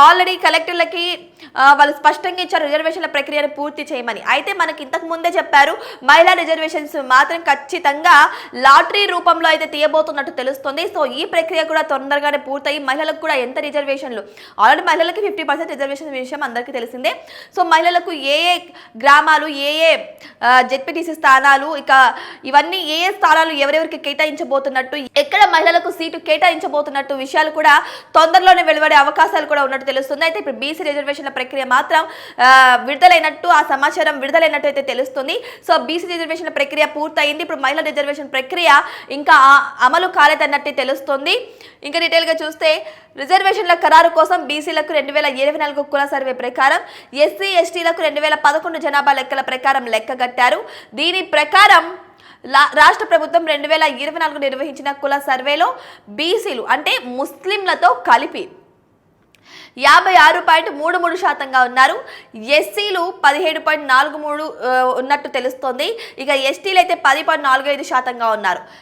Already కలెక్టర్లకి వాళ్ళు స్పష్టంగా ఇచ్చారు రిజర్వేషన్ల ప్రక్రియను పూర్తి చేయమని. అయితే మనకి ఇంతకు ముందే చెప్పారు మహిళా రిజర్వేషన్స్ మాత్రం ఖచ్చితంగా లాటరీ రూపంలో అయితే తీయబోతున్నట్టు తెలుస్తుంది. సో ఈ ప్రక్రియ కూడా తొందరగానే పూర్తయి మహిళలకు కూడా ఎంత రిజర్వేషన్లు? ఆల్రెడీ మహిళలకి ఫిఫ్టీ పర్సెంట్ రిజర్వేషన్ విషయం అందరికీ తెలిసిందే. సో మహిళలకు ఏ ఏ గ్రామాలు ఏ ఏ జెడ్పీటీసీ స్థానాలు ఇక ఇవన్నీ ఏ ఏ స్థానాలు ఎవరెవరికి కేటాయించబోతున్నట్టు ఎక్కడ మహిళలకు సీటు కేటాయించబోతున్నట్టు విషయాలు కూడా తొందరలోనే వెలువడే అవకాశాలు కూడా ఉన్నట్టు తెలుస్తుంది. అయితే ఇప్పుడు బీసీ రిజర్వేషన్ల ప్రక్రియ మాత్రం విడుదలైనట్టు ఆ సమాచారం విడుదలైనట్టు అయితే తెలుస్తుంది. సో బీసీ రిజర్వేషన్ల ప్రక్రియ పూర్తయింది. ఇప్పుడు మహిళా రిజర్వేషన్ ప్రక్రియ ఇంకా అమలు కాలేదన్నట్టు తెలుస్తుంది. ఇంకా డీటెయిల్గా చూస్తే రిజర్వేషన్ల ఖరారు కోసం బీసీలకు రెండు వేల ఇరవై నాలుగు కుల సర్వే ప్రకారం ఎస్సీ ఎస్టీలకు రెండు వేల పదకొండు జనాభా లెక్కల ప్రకారం లెక్కగట్టారు దీని ప్రకారం లా- రాష్ట్ర ప్రభుత్వం రెండు వేల ఇరవై నాలుగు నిర్వహించిన కుల సర్వేలో బీసీలు అంటే ముస్లింలతో కలిపి యాభై ఆరు పాయింట్ మూడు మూడు శాతంగా ఉన్నారు. ఎస్సీలు పదిహేడు పాయింట్ నాలుగు మూడు ఉన్నట్టు తెలుస్తోంది. ఇక ఎస్టీలు అయితే పది పాయింట్ నాలుగు ఐదు శాతంగా ఉన్నారు.